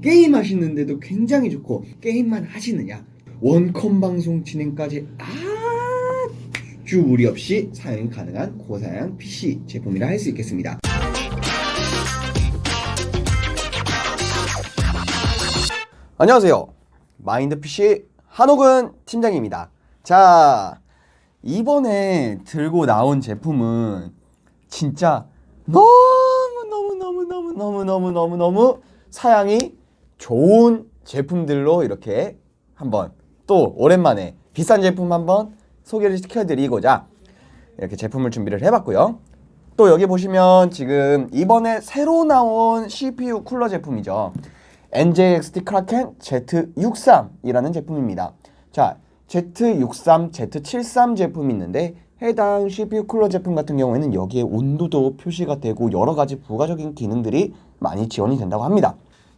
게임 하시는데도 굉장히 좋고 게임만 하시느냐 원컴 방송 진행까지 아주 무리 없이 사용이 가능한 고사양 PC 제품이라 할 수 있겠습니다. 안녕하세요. 마인드 PC 한옥은 팀장입니다. 자, 이번에 들고 나온 제품은 진짜 너무 너무 너무 너무 너무 너무 너무 너무 사양이 좋은 제품들로 이렇게 한번 또 오랜만에 비싼 제품 한번 소개를 시켜드리고자 이렇게 제품을 준비를 해봤고요. 또 여기 보시면 지금 이번에 새로 나온 CPU 쿨러 제품이죠. NJXT 크라켄 Z63이라는 제품입니다. 자, Z63, Z73 제품이 있는데 해당 CPU 쿨러 제품 같은 경우에는 여기에 온도도 표시가 되고 여러 가지 부가적인 기능들이 많이 지원이 된다고 합니다.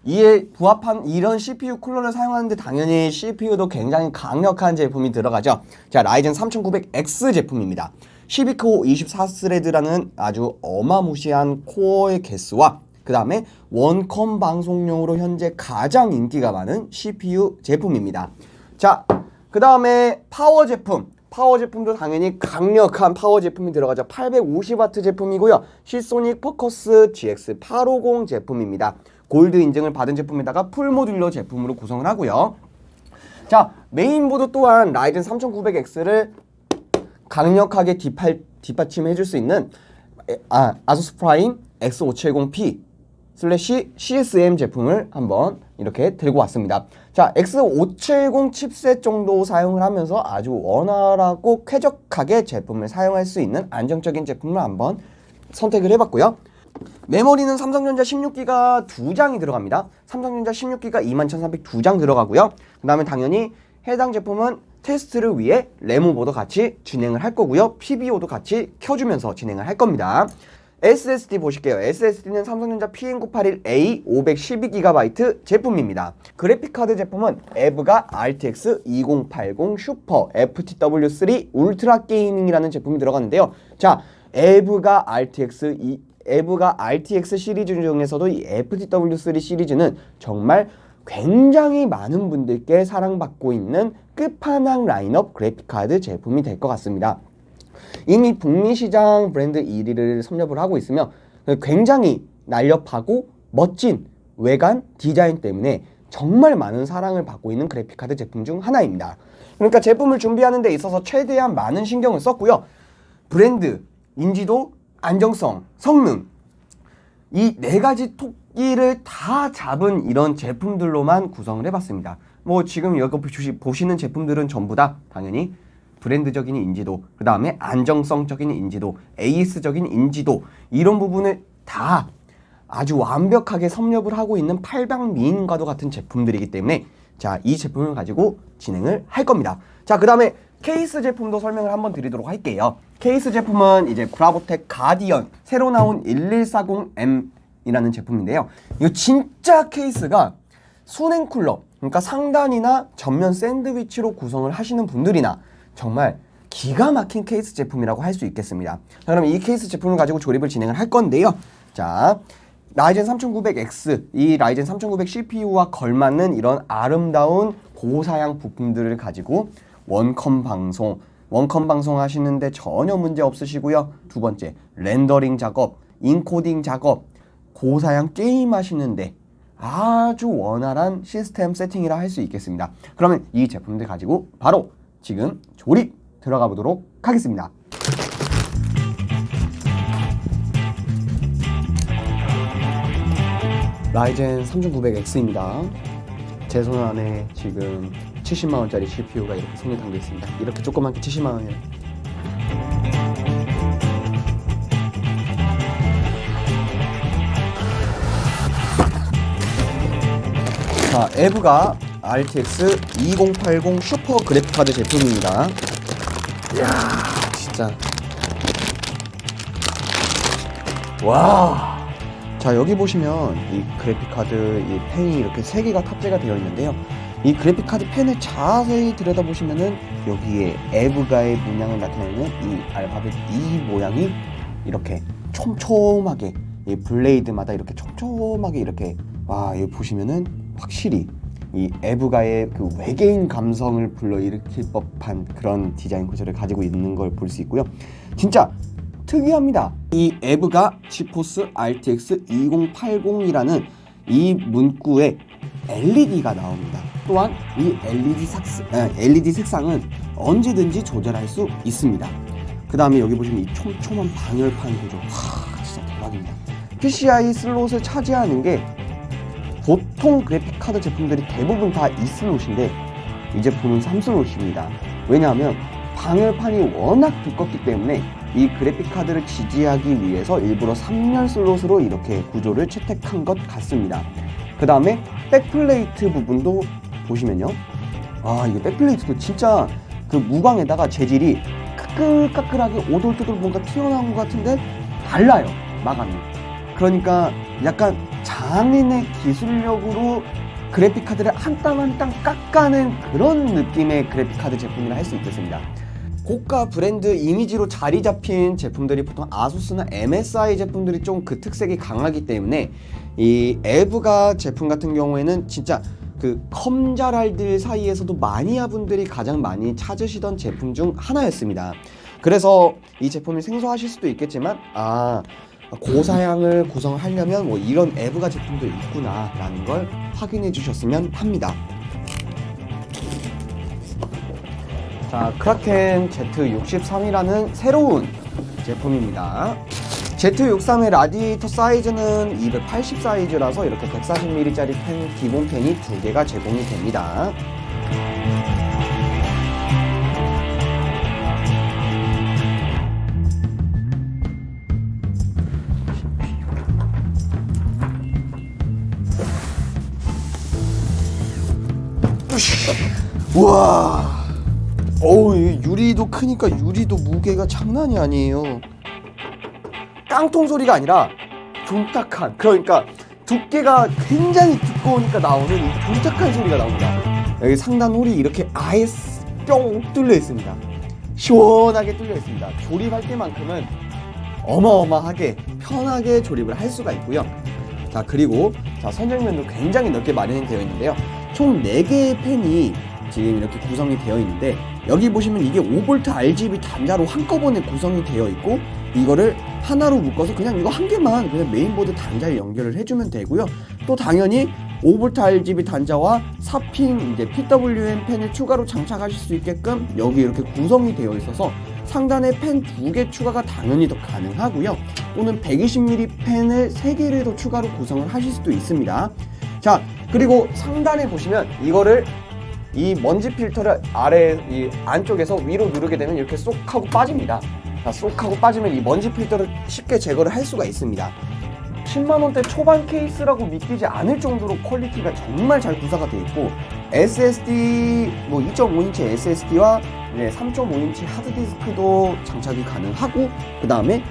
이에 부합한 이런 CPU 쿨러를 사용하는데 당연히 CPU도 굉장히 강력한 제품이 들어가죠. 자, 라이젠 3900X 제품입니다. 12코어 24스레드라는 아주 어마무시한 코어의 개수와 그 다음에 원컴 방송용으로 현재 가장 인기가 많은 CPU 제품입니다. 자, 그 다음에 파워 제품. 파워 제품도 당연히 강력한 파워 제품이 들어가죠. 850W 제품이고요. 시소닉 포커스 GX850 제품입니다. 골드 인증을 받은 제품에다가 풀 모듈러 제품으로 구성을 하고요. 자, 메인보드 또한 라이젠 3900X를 강력하게 뒷팔, 뒷받침해 줄 수 있는 에, 아, 아수스 프라임 X570P 슬래시 CSM 제품을 한번 이렇게 들고 왔습니다. 자, X570 칩셋 정도 사용을 하면서 아주 원활하고 쾌적하게 제품을 사용할 수 있는 안정적인 제품을 한번 선택을 해봤고요. 메모리는 삼성전자 16기가 두 장이 들어갑니다. 삼성전자 16기가 21,302장 들어가고요. 그 다음에 당연히 해당 제품은 테스트를 위해 레모보도 같이 진행을 할 거고요. PBO도 같이 켜주면서 진행을 할 겁니다. SSD 보실게요. SSD는 삼성전자 PM981A 512GB 제품입니다. 그래픽카드 제품은 에브가 RTX 2080 슈퍼 FTW3 울트라 게이밍이라는 제품이 들어갔는데요. 자, 에브가 RTX 이 에브가 RTX 시리즈 중에서도 이 FTW3 시리즈는 정말 굉장히 많은 분들께 사랑받고 있는 끝판왕 라인업 그래픽카드 제품이 될 것 같습니다. 이미 북미 시장 브랜드 1위를 섭렵을 하고 있으며 굉장히 날렵하고 멋진 외관 디자인 때문에 정말 많은 사랑을 받고 있는 그래픽카드 제품 중 하나입니다. 그러니까 제품을 준비하는 데 있어서 최대한 많은 신경을 썼고요. 브랜드, 인지도, 안정성, 성능 이 네 가지 토끼를 다 잡은 이런 제품들로만 구성을 해봤습니다. 뭐 지금 여기 보시- 보시는 제품들은 전부 다 당연히 브랜드적인 인지도, 그 다음에 안정성적인 인지도, AS적인 인지도 이런 부분을 다 아주 완벽하게 섭렵을 하고 있는 팔방 미인과도 같은 제품들이기 때문에 자, 이 제품을 가지고 진행을 할 겁니다. 자, 그 다음에 케이스 제품도 설명을 한번 드리도록 할게요. 케이스 제품은 이제 브라보텍 가디언 새로 나온 1140M이라는 제품인데요. 이거 진짜 케이스가 수냉 쿨러, 그러니까 상단이나 전면 샌드위치로 구성을 하시는 분들이나 정말 기가 막힌 케이스 제품이라고 할 수 있겠습니다. 자, 그럼 이 케이스 제품을 가지고 조립을 진행을 할 건데요. 자, 라이젠 3900X, 이 라이젠 3900 CPU와 걸맞는 이런 아름다운 고사양 부품들을 가지고 원컴 방송, 원컴 방송 하시는데 전혀 문제 없으시고요. 두 번째, 렌더링 작업, 인코딩 작업, 고사양 게임 하시는데 아주 원활한 시스템 세팅이라 할 수 있겠습니다. 그러면 이 제품들 가지고 바로 지금 조립 들어가 보도록 하겠습니다. 라이젠 3900X입니다. 제 손 안에 지금 70만 원짜리 CPU가 이렇게 손에 담겨 있습니다. 이렇게 조그맣게 70만 원이에요. 자, 에브가 RTX 2080 슈퍼 그래픽카드 제품입니다. 이야, 진짜. 와. 자, 여기 보시면 이 그래픽카드 이 펜이 이렇게 세 개가 탑재가 되어 있는데요. 이 그래픽 카드 펜을 자세히 들여다보시면은 여기에 에브가의 문양을 나타내는 이 알파벳 E 모양이 이렇게 촘촘하게 이 블레이드마다 이렇게 촘촘하게 이렇게 와 여기 보시면은 확실히 이 에브가의 그 외계인 감성을 불러일으킬 법한 그런 디자인 구조를 가지고 있는 걸 볼 수 있고요. 진짜 특이합니다. 이 에브가 지포스 RTX 2080이라는 이 문구에 LED가 나옵니다. 또한 이 LED, 삭스, 에, LED 색상은 언제든지 조절할 수 있습니다. 그 다음에 여기 보시면 이 촘촘한 방열판 구조. 와, 진짜 대박입니다. PCI 슬롯을 차지하는 게 보통 그래픽 카드 제품들이 대부분 다 2슬롯인데 이 제품은 3슬롯입니다. 왜냐하면 방열판이 워낙 두껍기 때문에 이 그래픽 카드를 지지하기 위해서 일부러 3열 슬롯으로 이렇게 구조를 채택한 것 같습니다. 그 다음에 백플레이트 부분도 보시면요. 아, 이거 백플레이트도 진짜 그 무광에다가 재질이 까끌까끌하게 오돌토돌 뭔가 튀어나온 것 같은데 달라요, 마감이. 그러니까 약간 장인의 기술력으로 그래픽 카드를 한 땀 한 땀 깎아낸 그런 느낌의 그래픽 카드 제품이라 할 수 있겠습니다. 고가 브랜드 이미지로 자리 잡힌 제품들이 보통 아수스나 MSI 제품들이 좀 그 특색이 강하기 때문에 이 에브가 제품 같은 경우에는 진짜 그 컴자랄들 사이에서도 마니아 분들이 가장 많이 찾으시던 제품 중 하나였습니다. 그래서 이 제품을 생소하실 수도 있겠지만 아 고사양을 구성을 하려면 뭐 이런 에브가 제품도 있구나라는 걸 확인해 주셨으면 합니다. 자, 크라켄 Z63이라는 새로운 제품입니다. Z63의 라디에이터 사이즈는 280 사이즈라서 이렇게 140mm짜리 펜, 기본 펜이 두 개가 제공이 됩니다. 우와. 어우, 이 유리도 크니까 유리도 무게가 장난이 아니에요. 깡통 소리가 아니라 종탁한 그러니까 두께가 굉장히 두꺼우니까 나오는 이 종탁한 소리가 나옵니다. 여기 상단 홀이 이렇게 아예 뿅 뚫려 있습니다. 시원하게 뚫려 있습니다. 조립할 때만큼은 어마어마하게 편하게 조립을 할 수가 있고요. 자 그리고 자 선정면도 굉장히 넓게 마련되어 있는데요. 총 4개의 펜이 지금 이렇게 구성이 되어 있는데 여기 보시면 이게 5V RGB 단자로 한꺼번에 구성이 되어 있고 이거를 하나로 묶어서 그냥 이거 한 개만 그냥 메인보드 단자에 연결을 해주면 되고요. 또 당연히 5V RGB 단자와 4핀 이제 PWM 펜을 추가로 장착하실 수 있게끔 여기 이렇게 구성이 되어 있어서 상단에 펜 두 개 추가가 당연히 더 가능하고요. 또는 120mm 펜을 3개를 더 추가로 구성을 하실 수도 있습니다. 자, 그리고 상단에 보시면 이거를 이 먼지 필터를 아래 이 안쪽에서 위로 누르게 되면 이렇게 쏙 하고 빠집니다. 자, 쏙 하고 빠지면 이 먼지 필터를 쉽게 제거를 할 수가 있습니다. 10만 원대 초반 케이스라고 믿기지 않을 정도로 퀄리티가 정말 잘 구사가 되어 있고 SSD 뭐 2.5인치 SSD와 3.5인치 하드디스크도 장착이 가능하고 그 다음에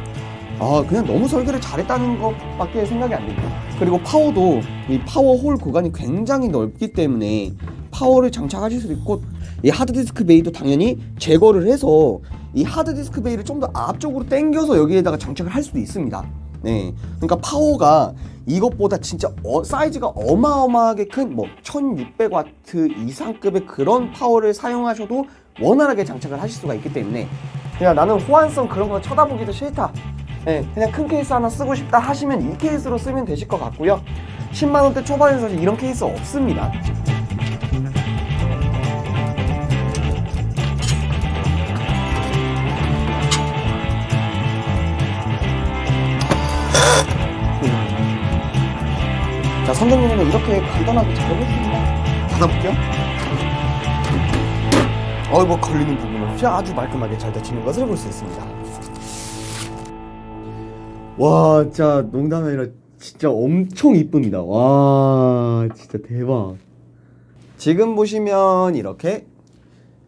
아 그냥 너무 설계를 잘했다는 것밖에 생각이 안 듭니다. 그리고 파워도 이 파워 홀 구간이 굉장히 넓기 때문에 파워를 장착하실 수 있고 이 하드디스크 베이도 당연히 제거를 해서 이 하드디스크 베이를 좀 더 앞쪽으로 당겨서 여기에다가 장착을 할 수도 있습니다. 네, 그러니까 파워가 이것보다 진짜 어, 사이즈가 어마어마하게 큰 뭐 1600와트 이상급의 그런 파워를 사용하셔도 원활하게 장착을 하실 수가 있기 때문에 그냥 나는 호환성 그런 거 쳐다보기도 싫다. 네, 그냥 큰 케이스 하나 쓰고 싶다 하시면 이 케이스로 쓰면 되실 것 같고요. 10만 원대 초반에서 이런 케이스 없습니다. 자, 선생님은 이렇게 간단하게 작업했습니다. 닫아볼게요. 어, 뭐 걸리는 부분 없이 아주 말끔하게 잘 닫히는 것을 볼 수 있습니다. 와, 진짜 농담이 아니라 진짜 엄청 이쁩니다. 와, 진짜 대박. 지금 보시면 이렇게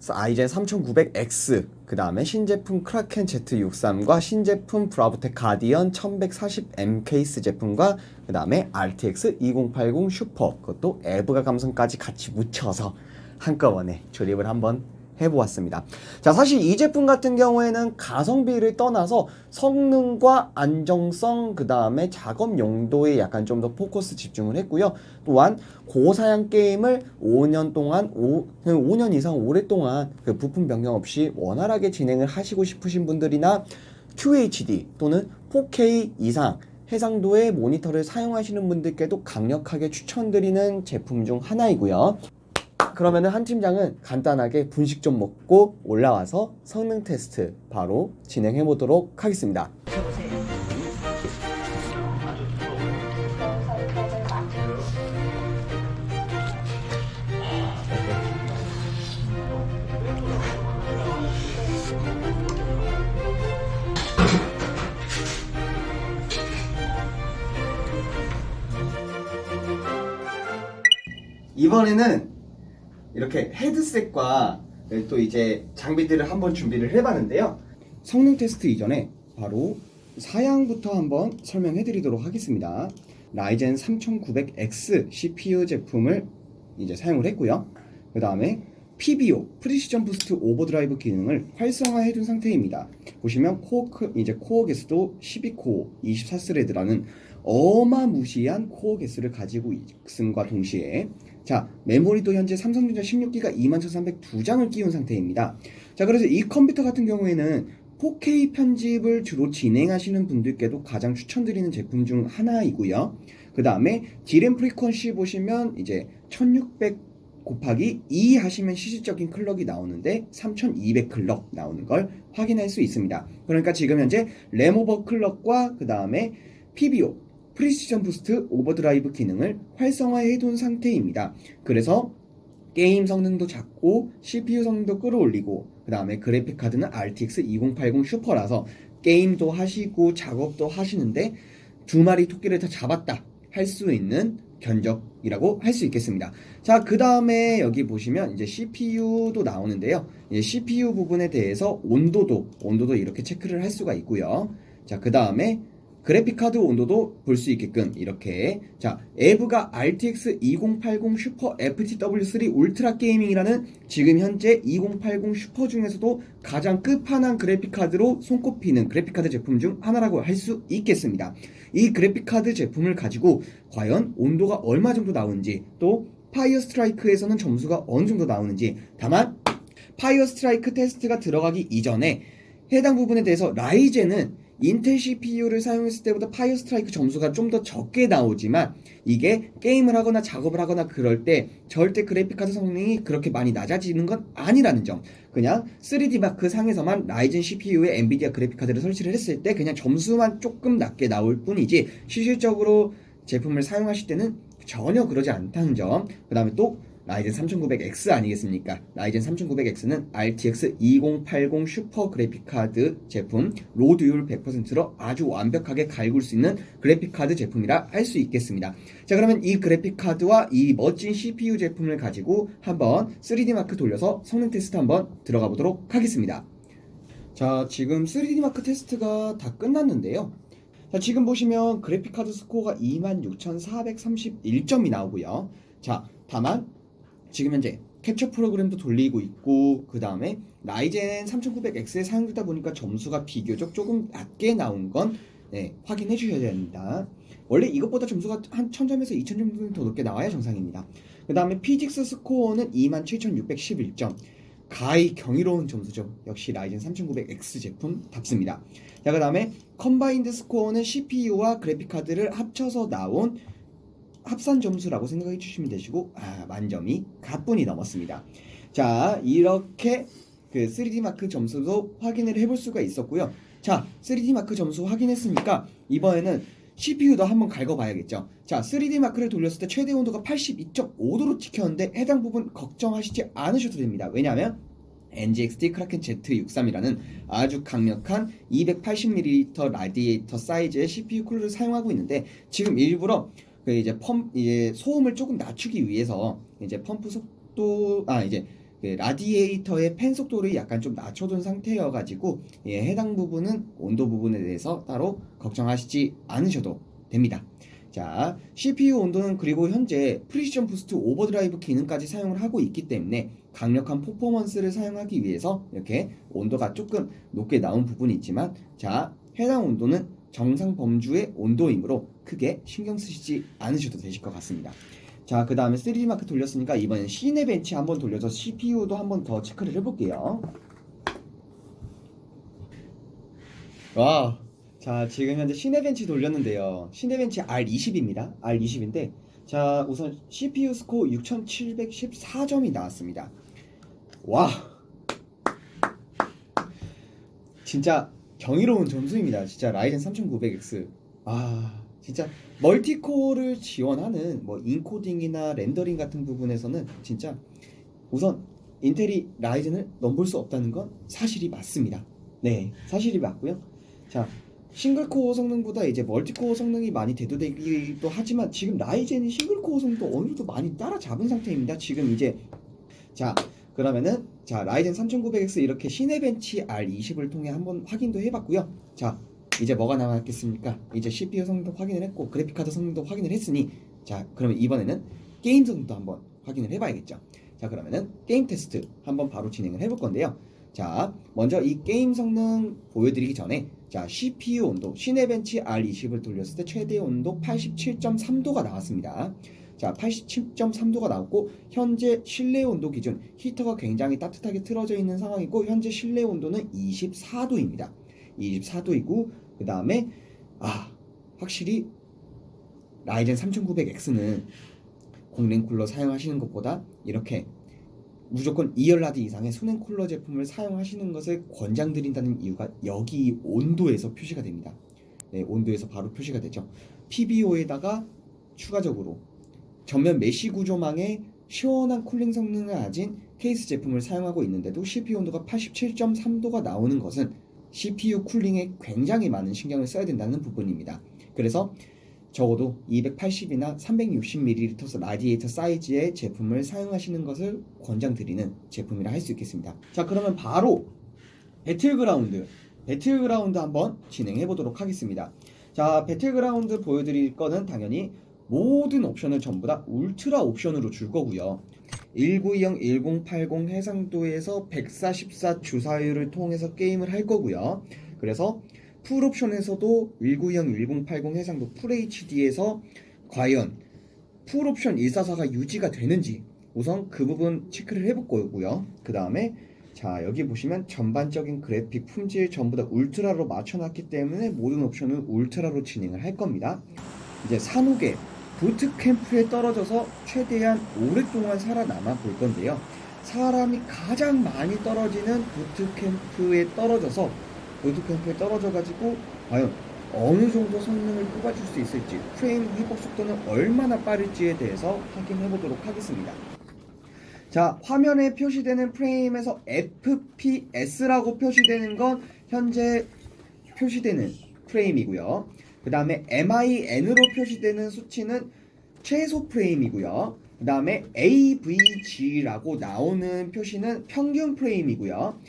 아이젠 3900X 그 다음에 신제품 크라켄 Z63과 신제품 브라보텍 가디언 1140M 케이스 제품과 그 다음에 RTX 2080 슈퍼 그것도 에브가 감성까지 같이 묻혀서 한꺼번에 조립을 한번 해보았습니다. 자, 사실 이 제품 같은 경우에는 가성비를 떠나서 성능과 안정성, 그 다음에 작업 용도에 약간 좀 더 포커스 집중을 했고요. 또한 고사양 게임을 5년 동안, 5, 5년 이상 오랫동안 그 부품 변경 없이 원활하게 진행을 하시고 싶으신 분들이나 QHD 또는 4K 이상 해상도의 모니터를 사용하시는 분들께도 강력하게 추천드리는 제품 중 하나이고요. 그러면은 한 팀장은 간단하게 분식 좀 먹고 올라와서 성능 테스트 바로 진행해 보도록 하겠습니다. 이번에는 이렇게 헤드셋과 또 이제 장비들을 한번 준비를 해봤는데요. 성능 테스트 이전에 바로 사양부터 한번 설명해 드리도록 하겠습니다. 라이젠 3900X CPU 제품을 이제 사용을 했고요. 그 다음에 PBO 프리시전 부스트 오버드라이브 기능을 활성화해 둔 상태입니다. 보시면 코어 크- 이제 코어 개수도 12코어 24스레드라는 어마무시한 코어 개수를 가지고 있음과 동시에 자, 메모리도 현재 삼성전자 16기가 21,302장을 끼운 상태입니다. 자, 그래서 이 컴퓨터 같은 경우에는 4K 편집을 주로 진행하시는 분들께도 가장 추천드리는 제품 중 하나이고요. 그 다음에 디램 프리퀀시 보시면 이제 1600 곱하기 2 하시면 실질적인 클럭이 나오는데 3200 클럭 나오는 걸 확인할 수 있습니다. 그러니까 지금 현재 램오버 클럭과 그 다음에 PBO 프리시전 부스트 오버드라이브 기능을 활성화해 둔 상태입니다. 그래서 게임 성능도 작고 CPU 성능도 끌어올리고 그 다음에 그래픽 카드는 RTX 2080 슈퍼라서 게임도 하시고 작업도 하시는데 두 마리 토끼를 다 잡았다 할 수 있는 견적이라고 할 수 있겠습니다. 자, 그 다음에 여기 보시면 이제 CPU도 나오는데요. CPU 부분에 대해서 온도도, 온도도 이렇게 체크를 할 수가 있고요. 자, 그 다음에 그래픽카드 온도도 볼 수 있게끔 이렇게 자 에브가 RTX 2080 슈퍼 FTW3 울트라 게이밍이라는 지금 현재 2080 슈퍼 중에서도 가장 끝판왕 그래픽카드로 손꼽히는 그래픽카드 제품 중 하나라고 할 수 있겠습니다. 이 그래픽카드 제품을 가지고 과연 온도가 얼마 정도 나오는지 또 파이어 스트라이크에서는 점수가 어느 정도 나오는지 다만 파이어 스트라이크 테스트가 들어가기 이전에 해당 부분에 대해서 라이젠은 인텔 CPU를 사용했을 때보다 파이어 스트라이크 점수가 좀 더 적게 나오지만 이게 게임을 하거나 작업을 하거나 그럴 때 절대 그래픽카드 성능이 그렇게 많이 낮아지는 건 아니라는 점. 그냥 3D 마크 상에서만 라이젠 CPU에 엔비디아 그래픽카드를 설치를 했을 때 그냥 점수만 조금 낮게 나올 뿐이지 실질적으로 제품을 사용하실 때는 전혀 그러지 않다는 점. 그 다음에 또 라이젠 3900X 아니겠습니까? 라이젠 3900X는 RTX 2080 슈퍼 그래픽카드 제품 로드율 100%로 아주 완벽하게 갈굴 수 있는 그래픽카드 제품이라 할 수 있겠습니다. 자 그러면 이 그래픽카드와 이 멋진 CPU 제품을 가지고 한번 3D 마크 돌려서 성능 테스트 한번 들어가 보도록 하겠습니다. 자 지금 3D 마크 테스트가 다 끝났는데요. 자 지금 보시면 그래픽카드 스코어가 26,431점이 나오고요. 자 다만 지금 현재 캡처 프로그램도 돌리고 있고 그 다음에 라이젠 3900X에 사용되다 보니까 점수가 비교적 조금 낮게 나온 건 네, 확인해 주셔야 됩니다. 원래 이것보다 점수가 한 1000점에서 2000점 정도 더 높게 나와야 정상입니다. 그 다음에 피직스 스코어는 27,611점. 가히 경이로운 점수죠. 역시 라이젠 3900X 제품답습니다. 자, 그 다음에 컴바인드 스코어는 CPU와 그래픽카드를 합쳐서 나온 합산 점수라고 생각해 주시면 되시고 아, 만점이 가뿐히 넘었습니다. 자, 이렇게 그 3D 마크 점수도 확인을 해볼 수가 있었고요. 자, 3D 마크 점수 확인했으니까 이번에는 CPU도 한번 갈궈봐야겠죠. 자, 3D 마크를 돌렸을 때 최대 온도가 82.5도로 찍혔는데 해당 부분 걱정하시지 않으셔도 됩니다. 왜냐하면 NGXT 크라켄 Z63이라는 아주 강력한 280ml 라디에이터 사이즈의 CPU 쿨러를 사용하고 있는데 지금 일부러 그 이제 펌 이제 소음을 조금 낮추기 위해서 이제 펌프 속도 아 이제 그 라디에이터의 팬 속도를 약간 좀 낮춰둔 상태여 가지고 예, 해당 부분은 온도 부분에 대해서 따로 걱정하시지 않으셔도 됩니다. 자, CPU 온도는 그리고 현재 프리시전 부스트 오버드라이브 기능까지 사용을 하고 있기 때문에 강력한 퍼포먼스를 사용하기 위해서 이렇게 온도가 조금 높게 나온 부분이 있지만 자, 해당 온도는 정상 범주의 온도이므로 크게 신경 쓰시지 않으셔도 되실 것 같습니다. 자, 그 다음에 3D 마크 돌렸으니까 이번엔 시내 벤치 한번 돌려서 CPU도 한번 더 체크를 해볼게요. 와, 자, 지금 현재 시네 벤치 돌렸는데요. 시네 벤치 R20입니다. R20인데, 자, 우선 CPU 스코어 6714점이 나왔습니다. 와, 진짜 경이로운 점수입니다. 진짜 라이젠 3900X. 아, 진짜 멀티코어를 지원하는 뭐 인코딩이나 렌더링 같은 부분에서는 진짜 우선 인텔이 라이젠을 넘볼 수 없다는 건 사실이 맞습니다. 네, 사실이 맞고요. 자, 싱글코어 성능보다 이제 멀티코어 성능이 많이 대두되기도 하지만 지금 라이젠이 싱글코어 성능도 어느 정도 많이 따라잡은 상태입니다. 지금 이제 자 그러면은 자 라이젠 3900X 이렇게 시네벤치 R20을 통해 한번 확인도 해봤고요. 자 이제 뭐가 남았겠습니까? 이제 CPU 성능도 확인을 했고 그래픽카드 성능도 확인을 했으니 자 그러면 이번에는 게임 성능도 한번 확인을 해봐야겠죠. 자 그러면은 게임 테스트 한번 바로 진행을 해볼 건데요. 자 먼저 이 게임 성능 보여드리기 전에 자 CPU 온도 시네벤치 R20을 돌렸을 때 최대 온도 87.3도가 나왔습니다. 자 87.3도가 나왔고 현재 실내 온도 기준 히터가 굉장히 따뜻하게 틀어져 있는 상황이고 현재 실내 온도는 24도입니다. 24도이고 그 다음에 아 확실히 라이젠 3900X는 공랭 쿨러 사용하시는 것보다 이렇게 무조건 2열라드 이상의 수냉 쿨러 제품을 사용하시는 것을 권장드린다는 이유가 여기 온도에서 표시가 됩니다. 네, 온도에서 바로 표시가 되죠. PBO에다가 추가적으로 전면 메쉬 구조망에 시원한 쿨링 성능을 가진 케이스 제품을 사용하고 있는데도 CPU 온도가 87.3도가 나오는 것은 CPU 쿨링에 굉장히 많은 신경을 써야 된다는 부분입니다. 그래서 적어도 280이나 360ml 라디에이터 사이즈의 제품을 사용하시는 것을 권장드리는 제품이라 할 수 있겠습니다. 자, 그러면 바로 배틀그라운드, 배틀그라운드 한번 진행해 보도록 하겠습니다. 자, 배틀그라운드 보여드릴 거는 당연히 모든 옵션을 전부 다 울트라 옵션으로 줄 거고요. 1920, 1080 해상도에서 144 주사율을 통해서 게임을 할 거고요. 그래서 풀 옵션에서도 1920, 1080 해상도 풀 HD에서 과연 풀 옵션 144가 유지가 되는지 우선 그 부분 체크를 해볼 거고요. 그 다음에 자 여기 보시면 전반적인 그래픽 품질 전부 다 울트라로 맞춰놨기 때문에 모든 옵션은 울트라로 진행을 할 겁니다. 이제 산옥에 부트캠프에 떨어져서 최대한 오랫동안 살아남아 볼 건데요. 사람이 가장 많이 떨어지는 부트캠프에 떨어져서 부트캠프에 떨어져 가지고 과연 어느 정도 성능을 뽑아줄 수 있을지 프레임 회복 속도는 얼마나 빠를지에 대해서 확인해 보도록 하겠습니다. 자, 화면에 표시되는 프레임에서 FPS라고 표시되는 건 현재 표시되는 프레임이고요. 그 다음에 MIN으로 표시되는 수치는 최소 프레임이고요. 그 다음에 AVG라고 나오는 표시는 평균 프레임이고요.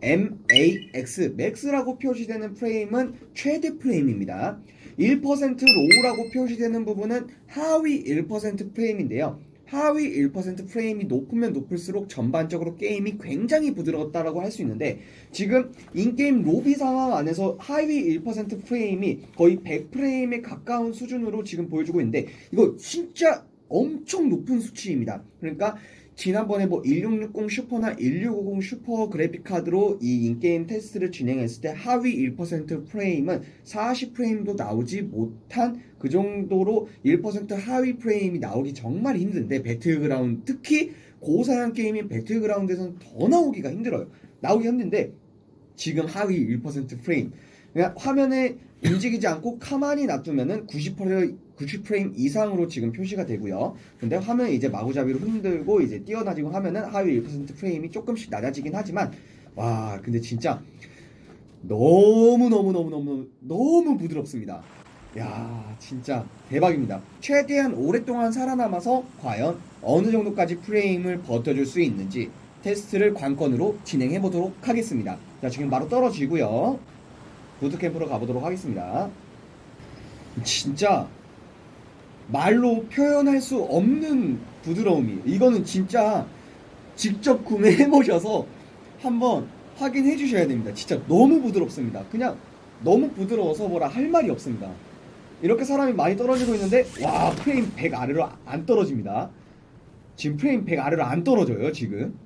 MAX, MAX라고 표시되는 프레임은 최대 프레임입니다. 1% 로우라고 표시되는 부분은 하위 1% 프레임인데요. 하위 1% 프레임이 높으면 높을수록 전반적으로 게임이 굉장히 부드럽다라고 할 수 있는데 지금 인게임 로비 상황 안에서 하위 1% 프레임이 거의 100프레임에 가까운 수준으로 지금 보여주고 있는데 이거 진짜 엄청 높은 수치입니다. 그러니까 지난번에 뭐 1660 슈퍼나 1650 슈퍼 그래픽 카드로 이 인게임 테스트를 진행했을 때 하위 1% 프레임은 40프레임도 나오지 못한 그 정도로 1% 하위 프레임이 나오기 정말 힘든데 배틀그라운드 특히 고사양 게임인 배틀그라운드에서는 더 나오기가 힘들어요. 나오기 힘든데 지금 하위 1% 프레임 그냥 화면에 움직이지 않고 가만히 놔두면은 90% 90프레임 이상으로 지금 표시가 되고요. 근데 화면 이제 마구잡이로 흔들고 이제 띄어나지고 하면은 하위 1% 프레임이 조금씩 낮아지긴 하지만 와 근데 진짜 너무 너무 너무 너무 너무 부드럽습니다. 야 진짜 대박입니다. 최대한 오랫동안 살아남아서 과연 어느 정도까지 프레임을 버텨줄 수 있는지 테스트를 관건으로 진행해 보도록 하겠습니다. 자 지금 바로 떨어지고요. 부트캠프로 가보도록 하겠습니다. 진짜 말로 표현할 수 없는 부드러움이 이거는 진짜 직접 구매해 보셔서 한번 확인해 주셔야 됩니다. 진짜 너무 부드럽습니다. 그냥 너무 부드러워서 뭐라 할 말이 없습니다. 이렇게 사람이 많이 떨어지고 있는데 와 프레임 100 아래로 안 떨어집니다. 지금 프레임 100 아래로 안 떨어져요 지금.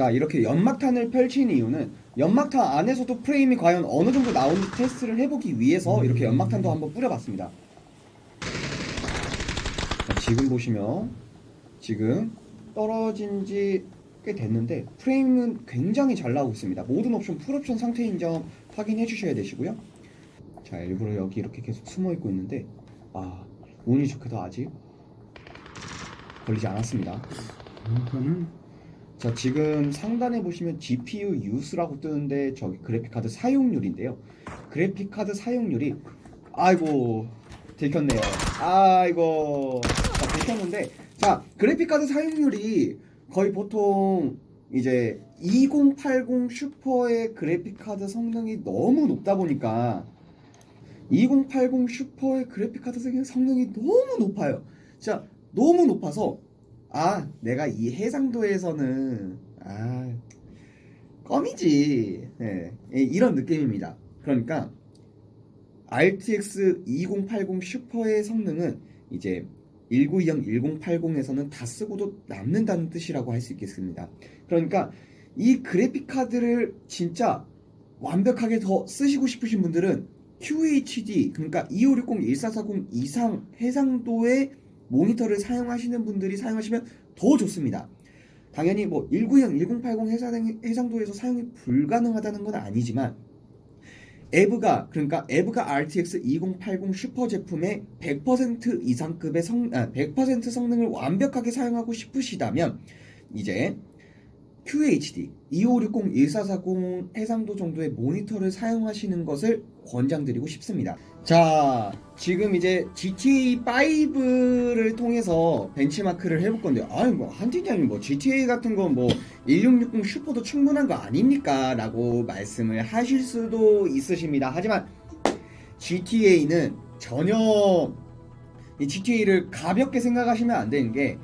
자 이렇게 연막탄을 펼친 이유는 연막탄 안에서도 프레임이 과연 어느 정도 나오는지 테스트를 해보기 위해서 이렇게 연막탄도 한번 뿌려봤습니다. 자, 지금 보시면 지금 떨어진 지 꽤 됐는데 프레임은 굉장히 잘 나오고 있습니다. 모든 옵션 풀옵션 상태인 점 확인해 주셔야 되시고요. 자 일부러 여기 이렇게 계속 숨어 있고 있는데 아 운이 좋게도 아직 걸리지 않았습니다. 이거는 자 지금 상단에 보시면 GPU 유스라고 뜨는데 저기 그래픽카드 사용률인데요. 그래픽카드 사용률이 아이고 들켰네요. 아이고 자 들켰는데 자 그래픽카드 사용률이 거의 보통 이제 2080 슈퍼의 그래픽카드 성능이 너무 높다 보니까 2080 슈퍼의 그래픽카드 성능이 너무 높아요. 진짜 너무 높아서 아, 내가 이 해상도에서는 아 껌이지. 네, 예, 이런 느낌입니다. 그러니까 RTX 2080 슈퍼의 성능은 이제 1920, 1080에서는 다 쓰고도 남는다는 뜻이라고 할 수 있겠습니다. 그러니까 이 그래픽 카드를 진짜 완벽하게 더 쓰시고 싶으신 분들은 QHD 그러니까 2560, 1440 이상 해상도의 모니터를 사용하시는 분들이 사용하시면 더 좋습니다. 당연히 뭐 190, 1080 해상, 해상도에서 사용이 불가능하다는 건 아니지만 에브가 그러니까 에브가 RTX 2080 슈퍼 제품의 100% 이상급의 성, 아, 100% 성능을 완벽하게 사용하고 싶으시다면 이제 QHD 2560, 1440 해상도 정도의 모니터를 사용하시는 것을 권장드리고 싶습니다. 자, 지금 이제 GTA 5를 통해서 벤치마크를 해볼 건데, 아니 뭐 한팀장님 뭐 GTA 같은 건 뭐 1660 슈퍼도 충분한 거 아닙니까? 라고 말씀을 하실 수도 있으십니다. 하지만 GTA는 전혀 이 GTA를 가볍게 생각하시면 안 되는 게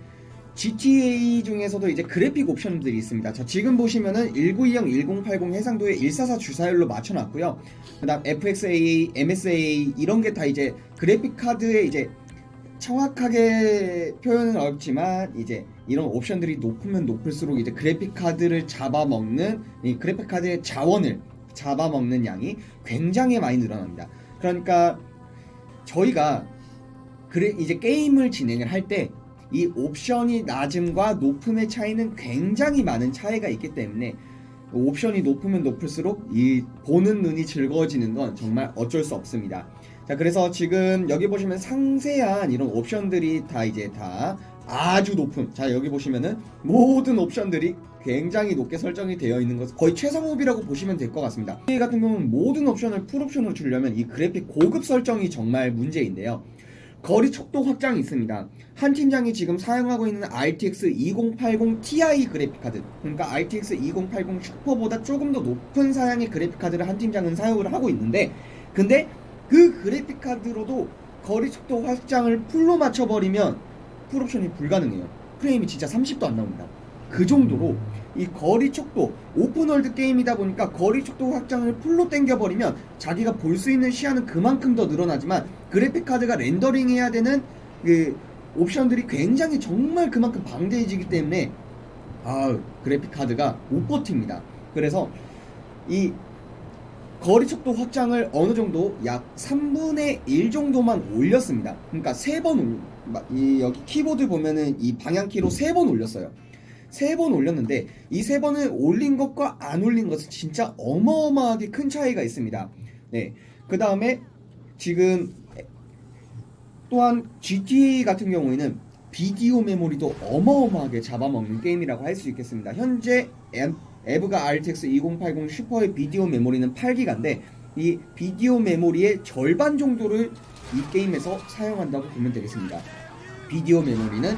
GTA 중에서도 이제 그래픽 옵션들이 있습니다. 자, 지금 보시면은 1920, 1080 해상도에 144 주사율로 맞춰놨고요. 그 다음 FXA, MSA 이런 게 다 이제 그래픽 카드에 이제 정확하게 표현은 어렵지만 이제 이런 옵션들이 높으면 높을수록 이제 그래픽 카드를 잡아먹는 이 그래픽 카드의 자원을 잡아먹는 양이 굉장히 많이 늘어납니다. 그러니까 저희가 그래 이제 게임을 진행을 할때 이 옵션이 낮음과 높음의 차이는 굉장히 많은 차이가 있기 때문에 옵션이 높으면 높을수록 이 보는 눈이 즐거워지는 건 정말 어쩔 수 없습니다. 자, 그래서 지금 여기 보시면 상세한 이런 옵션들이 다 이제 다 아주 높음. 자, 여기 보시면은 모든 옵션들이 굉장히 높게 설정이 되어 있는 것 거의 최상업이라고 보시면 될 것 같습니다. 이 같은 경우는 모든 옵션을 풀옵션으로 주려면 이 그래픽 고급 설정이 정말 문제인데요. 거리 촉도 확장이 있습니다. 한 팀장이 지금 사용하고 있는 RTX 2080 Ti 그래픽 카드, 그러니까 RTX 2080 슈퍼보다 조금 더 높은 사양의 그래픽 카드를 한 팀장은 사용을 하고 있는데, 근데 그 그래픽 카드로도 거리 촉도 확장을 풀로 맞춰버리면 풀옵션이 불가능해요. 프레임이 진짜 30도 안 나옵니다. 그 정도로 이 거리 촉도 오픈월드 게임이다 보니까 거리 촉도 확장을 풀로 당겨버리면 자기가 볼 수 있는 시야는 그만큼 더 늘어나지만 그래픽 카드가 렌더링 해야 되는 그 옵션들이 굉장히 정말 그만큼 방대해지기 때문에 아 그래픽 카드가 못 버팁니다. 그래서 이 거리 촉도 확장을 어느 정도 약 3분의 1 정도만 올렸습니다. 그러니까 세번이 여기 키보드 보면은 이 방향키로 세번 올렸어요. 세 번 올렸는데 이 세 번을 올린 것과 안 올린 것은 진짜 어마어마하게 큰 차이가 있습니다. 네. 그 다음에 지금 또한 GTA 같은 경우에는 비디오 메모리도 어마어마하게 잡아먹는 게임이라고 할 수 있겠습니다. 현재 엠- 에브가 RTX 2080 슈퍼의 비디오 메모리는 8기가인데 이 비디오 메모리의 절반 정도를 이 게임에서 사용한다고 보면 되겠습니다. 비디오 메모리는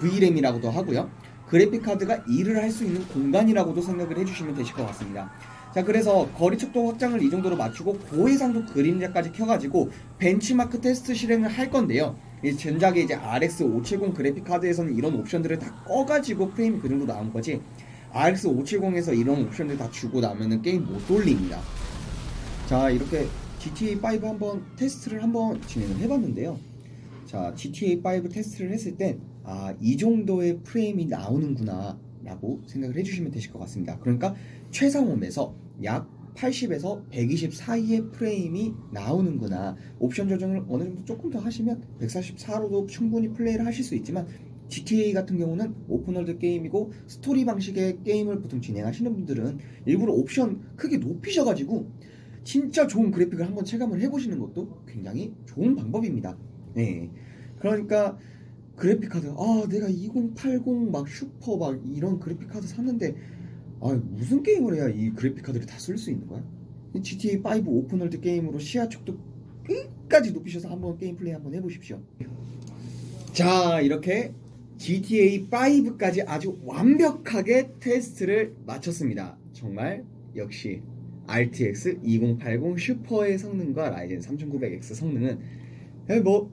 VRAM이라고도 하고요. 그래픽 카드가 일을 할 수 있는 공간이라고도 생각을 해주시면 되실 것 같습니다. 자 그래서 거리 척도 확장을 이 정도로 맞추고 고해상도 그림자까지 켜가지고 벤치마크 테스트 실행을 할 건데요. 이 전작의 이제 RX 570 그래픽 카드에서는 이런 옵션들을 다 꺼가지고 프레임이 그 정도 나온 거지. RX 570에서 이런 옵션들 다 주고 나면은 게임 못 돌립니다. 자 이렇게 GTA 5 한번 테스트를 한번 진행을 해봤는데요. 자 GTA 5 테스트를 했을 때아이 정도의 프레임이 나오는구나 라고 생각을 해주시면 되실 것 같습니다. 그러니까 최상홈에서 약 80에서 120 사이의 프레임이 나오는구나. 옵션 조정을 어느 정도 조금 더 하시면 144로도 충분히 플레이를 하실 수 있지만 GTA 같은 경우는 오픈월드 게임이고 스토리 방식의 게임을 보통 진행하시는 분들은 일부러 옵션 크게 높이셔가지고 진짜 좋은 그래픽을 한번 체감을 해보시는 것도 굉장히 좋은 방법입니다. 네. 그러니까 그래픽 카드, 아, 내가 2080 막 슈퍼 막 이런 그래픽 카드 샀는데, 아, 무슨 게임을 해야 이 그래픽 카드를 다 쓸 수 있는 거야? 이 GTA 5 오픈월드 게임으로 시야 촉도 끝까지 높이셔서 한번 게임 플레이 한번 해보십시오. 자, 이렇게 GTA 5까지 아주 완벽하게 테스트를 마쳤습니다. 정말 역시 RTX 2080 슈퍼의 성능과 라이젠 3900X 성능은 에, 뭐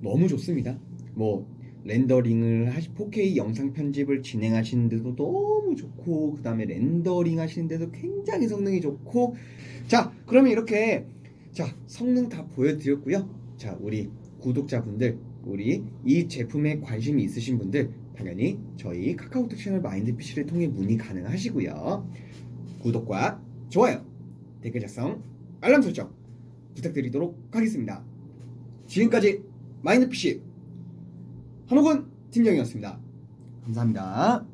너무 좋습니다. 뭐 렌더링을 하시 4K 영상 편집을 진행하시는 데도 너무 좋고 그 다음에 렌더링 하시는 데도 굉장히 성능이 좋고 자 그러면 이렇게 자 성능 다 보여 드렸고요. 자 우리 구독자분들 우리 이 제품에 관심이 있으신 분들 당연히 저희 카카오톡 채널 마인드 PC를 통해 문의 가능하시고요. 구독과 좋아요, 댓글 작성, 알람 설정 부탁드리도록 하겠습니다. 지금까지 마인드 PC 한옥은 팀장이었습니다. 감사합니다.